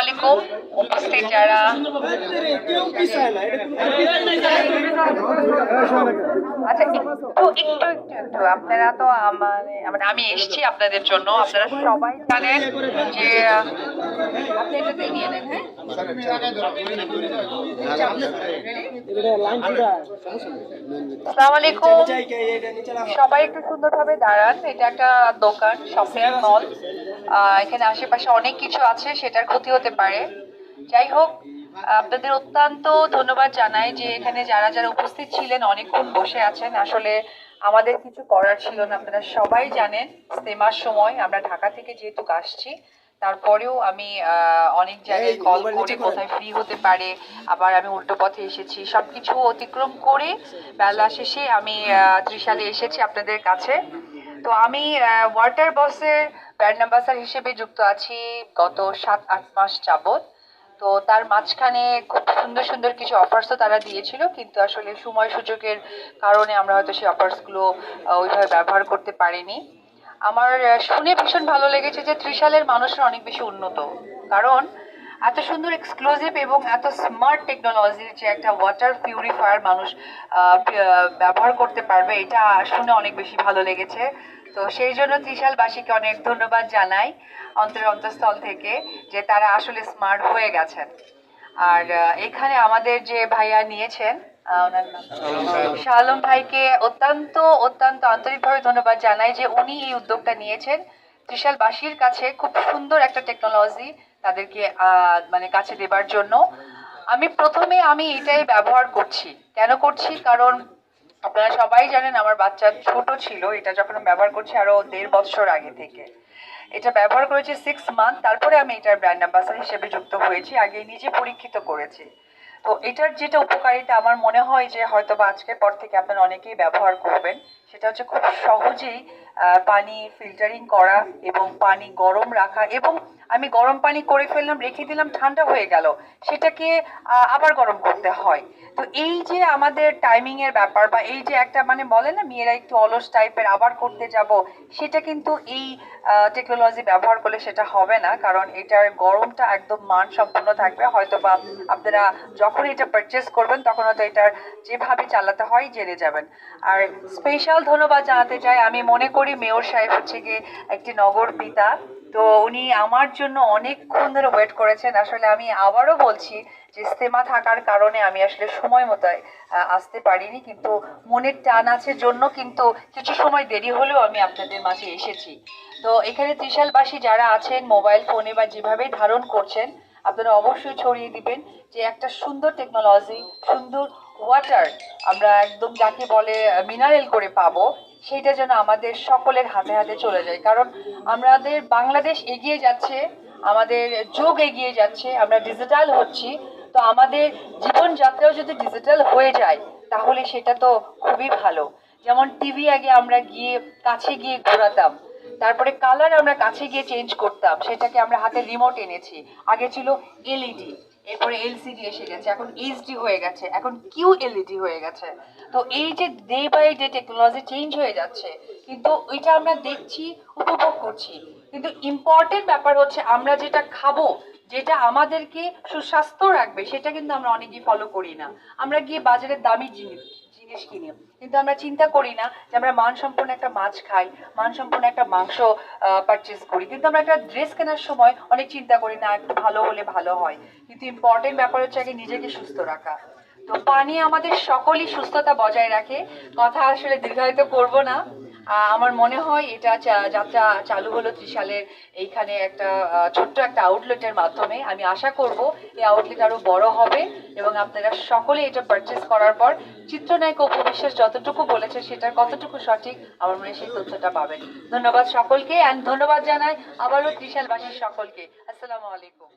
আলাইকুম। উপস্থিত আচ্ছা একটু আপনারা তো মানে আমি এসেছি আপনাদের জন্য। আপনারা সবাই জানেন যে, আপনি নিয়ে নেন হ্যাঁ? সবাই একটু সুন্দরভাবে দাঁড়ান। এটা একটা দোকান, শপিং মল। এখানে আশেপাশে অনেক কিছু আছে সেটার ক্ষতি হতে পারে। যাই হোক আপনাদের অত্যন্ত ধন্যবাদ জানাই যে এখানে যারা যারা উপস্থিত ছিলেন অনেকক্ষণ বসে আছেন। আসলে আমাদের কিছু করার ছিল না আপনারা সবাই জানেন ইস্তেমার সময় আমরা ঢাকা থেকে যেহেতু আসছি তারপরেও আমি আহ, অনেক জায়গায় কল করে কোথায় ফ্রি হতে পারে আবার আমি উল্টো পথে এসেছি সবকিছু অতিক্রম করে বেলা শেষে আমি আহ, ত্রিশালে এসেছি আপনাদের কাছে। তো আমি ওয়াটার বসের ব্র্যান্ড অ্যাম্বাসার হিসেবে যুক্ত আছি গত সাত, আট মাস যাবৎ। তো তার মাঝখানে খুব সুন্দর সুন্দর কিছু অফার্সও তারা দিয়েছিল, কিন্তু আসলে সময় সুযোগের কারণে আমরা হয়তো সেই অফার্সগুলো ওইভাবে ব্যবহার করতে পারিনি। আমার শুনে ভীষণ ভালো লেগেছে যে ত্রিশালের মানুষরা অনেক বেশি উন্নত। কারণ এত সুন্দর এক্সক্লুসিভ এবং এত স্মার্ট টেকনোলজির যে একটা ওয়াটার পিউরিফায়ার মানুষ ব্যবহার করতে পারবে এটা শুনে অনেক বেশি ভালো লেগেছে। তো সেই জন্য ত্রিশালবাসীকে অনেক ধন্যবাদ জানাই অন্তর অন্তঃস্থল থেকে যে তারা আসলে স্মার্ট হয়ে গেছেন। আর এখানে আমাদের যে ভাইয়া নিয়েছেন আহ, ওনার শাহ আলম ভাইকে অত্যন্ত অত্যন্ত আন্তরিকভাবে ধন্যবাদ জানাই যে উনি এই উদ্যোগটা নিয়েছেন। ত্রিশালবাসীর কাছে খুব সুন্দর একটা টেকনোলজি তাদেরকে মানে কাছে দেবার জন্য। আমি প্রথমে আমি এটাই ব্যবহার করছি। কেন করছি? কারণ আপনারা সবাই জানেন আমার বাচ্চা ছোট ছিল, এটা যখন আমি ব্যবহার করছি আরও দেড় বছর আগে থেকে। এটা ব্যবহার করেছি সিক্স মান্থ তারপরে আমি এটার ব্র্যান্ড অ্যাম্বাসাডার হিসেবে যুক্ত হয়েছি, আগে নিজে পরীক্ষিত করেছি। তো এটার যেটা উপকারিতা, আমার মনে হয় যে হয়তো বা আজকের পর থেকে আপনারা অনেকেই ব্যবহার করবেন। সেটা হচ্ছে খুব সহজেই পানি ফিল্টারিং করা এবং পানি গরম রাখা এবং আমি গরম পানি করে ফেললাম, রেখে দিলাম, ঠান্ডা হয়ে গেল। সেটাকে আবার গরম করতে হয়। তো এই যে আমাদের টাইমিং এর ব্যাপার বা এই যে একটা মানে বলে না, মেয়েরা একটু অলস টাইপের আবার করতে যাব, সেটা কিন্তু এই টেকনোলজি ব্যবহার করলে সেটা হবে না। কারণ এটার গরমটা একদম মান সম্পূর্ণ থাকবে। হয়তো বা আপনারা যখন এটা পারচেস করবেন, তখন হয়তো এটার যেভাবে চালাতে হয়, জেনে যাবেন। আর স্পেশাল ধন্যবাদ জানাতে চাই। আমি মনে করি মেয়র সাহেব হচ্ছে গিয়ে একটি নগর পিতা। তো উনি আমার জন্য অনেকক্ষণ ধরে ওয়েট করেছেন। আসলে আমি আবারও বলছি যে ইস্তেমা থাকার কারণে আমি আসলে সময় মতো আসতে পারিনি, কিন্তু মনের টান আছে জন্য কিন্তু কিছু সময় দেরি হলেও আমি আপনাদের মাঝে এসেছি। তো এখানে ত্রিশালবাসী যারা আছেন মোবাইল ফোনে বা যেভাবে ধারণ করছেন, আপনারা অবশ্যই ছড়িয়ে দিবেন যে একটা সুন্দর টেকনোলজি সুন্দর ওয়াটার আমরা একদম যাকে বলে মিনারেল করে পাবো। সেইটা যেন আমাদের সকলের হাতে হাতে চলে যায়। কারণ আমাদের বাংলাদেশ এগিয়ে যাচ্ছে, আমাদের যোগ এগিয়ে যাচ্ছে, আমরা ডিজিটাল হচ্ছি, তো আমাদের জীবনযাত্রাও যদি ডিজিটাল হয়ে যায়, তাহলে সেটা তো খুবই ভালো। যেমন টিভি আগে আমরা গিয়ে কাছে গিয়ে ঘোরাতাম, তারপরে কালার আমরা কাছে গিয়ে চেঞ্জ করতাম, সেটাকে আমরা হাতে রিমোট এনেছি। আগে ছিল এলইডি এরপরে এলসিডি এসে গেছে, এখন এইচডি হয়ে গেছে, এখন কিউ এলইডি হয়ে গেছে। তো এই যে day by day technology change হয়ে যাচ্ছে, কিন্তু এটা আমরা দেখছি, উপভোগ করছি। কিন্তু ইম্পর্টেন্ট ব্যাপার হচ্ছে আমরা যেটা খাব, যেটা আমাদেরকে সুস্বাস্থ্য রাখবে, সেটা কিন্তু আমরা অনেকেই ফলো করি না। আমরা গিয়ে বাজারের দামি জিনিস জিনিস কিনি। কিন্তু আমরা চিন্তা করি না যে আমরা মানসম্পন্ন একটা মাছ খাই, মানসম্পন্ন একটা মাংস পারচেস করি। কিন্তু আমরা একটা ড্রেস কেনার সময় অনেক চিন্তা করি, না, একটু ভালো হলে ভালো হয়। কিন্তু ইম্পর্টেন্ট ব্যাপার হচ্ছে আগে নিজেকে সুস্থ রাখা। তো পানি আমাদের সকলই সুস্থতা বজায় রাখে। কথা আসলে দীর্ঘায়িত করব না। আমার মনে হয় এটা যাত্রা চালু হলো ত্রিশালের এইখানে একটা ছোট্ট একটা আউটলেটের মাধ্যমে। আমি আশা করব এই আউটলেট আরও বড় হবে এবং আপনারা সকলে এটা পারচেস করার পর চিত্রনায়ক উপবিশ্বাস যতটুকু বলেছে সেটার কতটুকু সঠিক, আমার মনে হয় সেই তথ্যটা পাবেন। ধন্যবাদ সকলকে অ্যান্ড ধন্যবাদ জানাই আবারও ত্রিশালবাসীর সকলকে। আসসালামু আলাইকুম।